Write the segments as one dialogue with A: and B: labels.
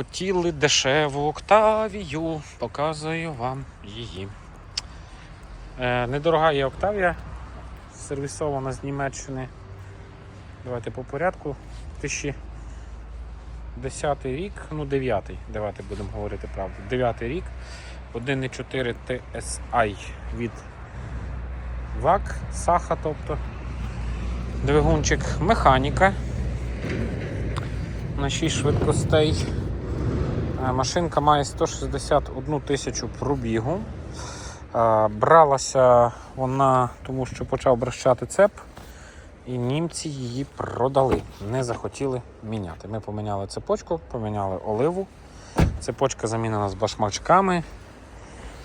A: Хотіли дешеву Октавію, показую вам її. Е, недорога є Октавія, сервісована з Німеччини. Давайте по порядку. 2010 рік, ну 9, давайте будемо говорити правду. 9 рік, 1,4 TSI від ВАК, Саха, тобто двигунчик механіка на 6 швидкостей. Е, Машинка має 161 тисячу пробігу. Е, Бралася вона, тому що почав брещати цеп, і німці її продали, не захотіли міняти. Ми поміняли цепочку, поміняли оливу. Цепочка замінена з башмачками.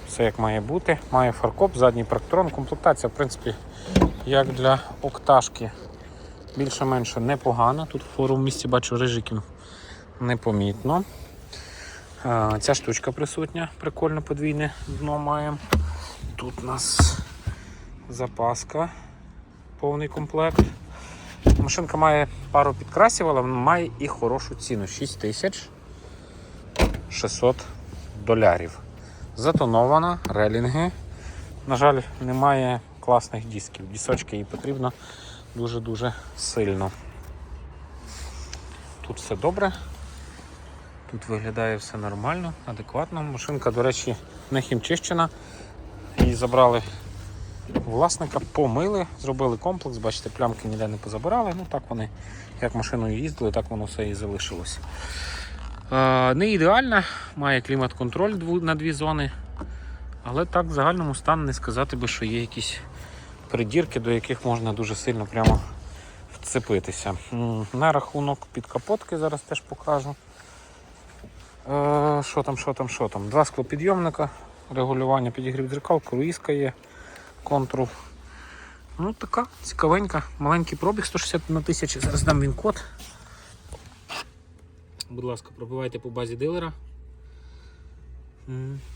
A: Все як має бути. Має фаркоп, задній практрон. Комплектація, в принципі, як для окташки, більше-менше непогана. Тут фору в місці бачу рижиків непомітно. Ця штучка присутня, прикольно подвійне дно маємо. Тут у нас запаска, повний комплект. Машинка має пару підкрасів, але має і хорошу ціну 6600 долярів. Затонована, релінги. На жаль, немає класних дисків. Дісочки їй потрібно дуже-дуже сильно. Тут все добре. Тут виглядає все нормально, адекватно. Машинка, до речі, не хімчищена. Її забрали власника, помили, зробили комплекс, бачите, плямки ніде не позабирали. Ну так вони, як машиною їздили, так воно все і залишилось. Е, не ідеальна, має клімат-контроль на дві зони. Але так в загальному стані не сказати би, що є якісь придірки, до яких можна дуже сильно прямо вцепитися. На рахунок підкапотки зараз теж покажу. Е, Що там, що там, що там? Два склопідйомника, регулювання підігрів дзеркал, круїзка є, контрол. Ну, така цікавенька, маленький пробіг 160 на тисячі. Зараз дам він код. Будь ласка, пробивайте по базі дилера.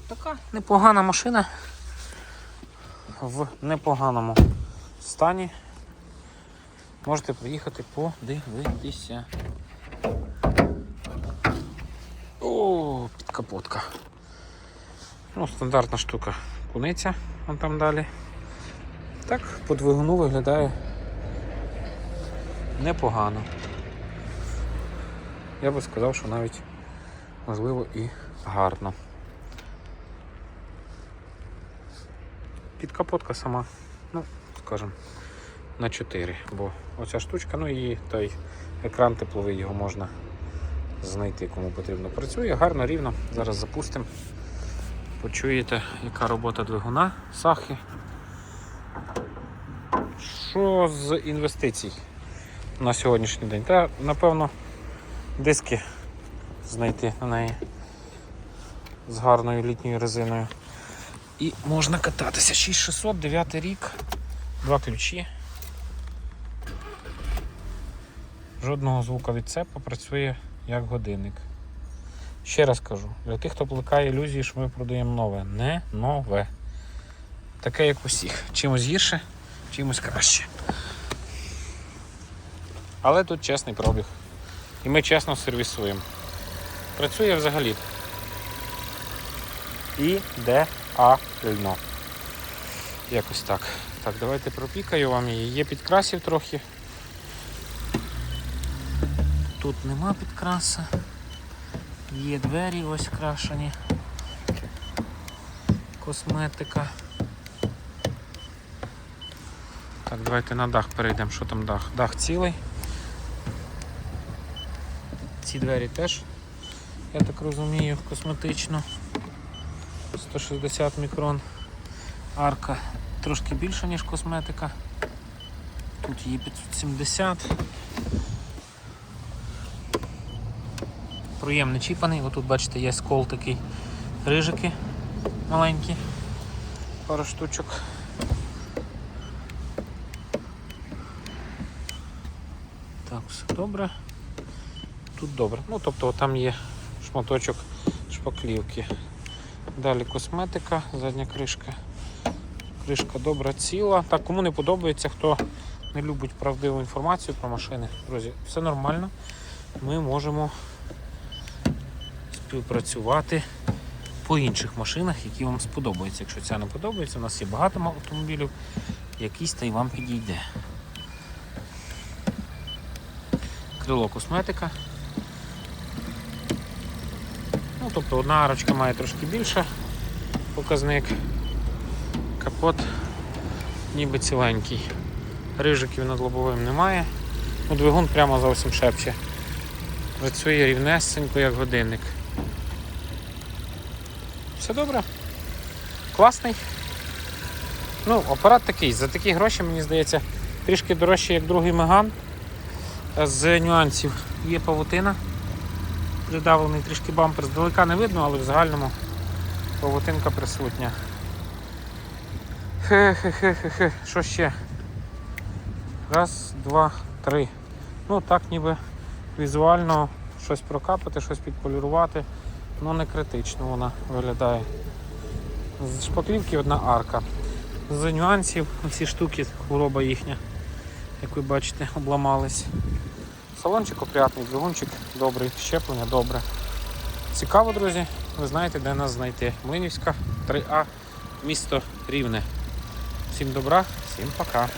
A: Така непогана машина. В непоганому стані. Можете приїхати подивитися. О, підкапотка. Ну, стандартна штука. Куниця, вон там далі. Так, по двигуну виглядає непогано. Я би сказав, що навіть можливо і гарно. Підкапотка сама, ну, скажімо, на 4, бо оця штучка, ну і той екран тепловий його можна знайти, кому потрібно. Працює гарно, рівно. Зараз запустимо. Почуєте, яка робота двигуна, сахи. Що з інвестицій на сьогоднішній день? Та, напевно, диски знайти на неї з гарною літньою резиною. І можна кататися. 6600, 9 рік, два ключі. Жодного звука від цепа працює як годинник. Ще раз кажу, для тих, хто плекає ілюзії, що ми продаємо нове. Не нове. Таке, як усіх. Чимось гірше, чимось краще. Але тут чесний пробіг. І ми чесно сервісуємо. Працює взагалі. Ідеально. Якось так. Так, давайте пропікаю вам її. Є підкрасів трохи. Тут нема підкраса. Є двері ось крашені. Косметика. Так, давайте на дах перейдемо. Що там дах? Дах цілий. Ці двері теж, я так розумію, косметично. 160 мікрон. Арка трошки більша, ніж косметика. Тут її 570. Проєм не чіпаний. Отут бачите є скол такий рижики маленькі. Пару штучок. Так, все добре. Тут добре. Ну, тобто там є шматочок шпаклівки. Далі косметика, задня кришка. Кришка добра, ціла. Так, кому не подобається, хто не любить правдиву інформацію про машини, друзі, все нормально. Ми можемо співпрацювати по інших машинах, які вам сподобаються. Якщо ця не подобається, у нас є багато автомобілів, якийсь та й вам підійде. Крило косметика. Ну, тобто одна арочка має трошки більше показник. Капот ніби ціленький. Рижиків над лобовим немає. Ну, двигун прямо зовсім шепче. Працює рівнесенько, як годинник. Все добре. Класний. Ну, апарат такий. За такі гроші, мені здається, трішки дорожчий, як другий Меган. З нюансів є павутина. Придавлений трішки бампер здалека не видно, але в загальному павутинка присутня. Хе-хе-хе-хе. Що ще? Раз, два, три. Ну так ніби візуально щось прокапати, щось підполірувати. Ну не критично вона виглядає. З шпаклівки одна арка. З нюансів ці штуки, хвороба їхня, як ви бачите, обламались. Салончик опрятний, двигунчик добрий, щеплення добре. Цікаво, друзі, ви знаєте, де нас знайти. Млинівська 3А, місто Рівне. Всім добра, всім пока.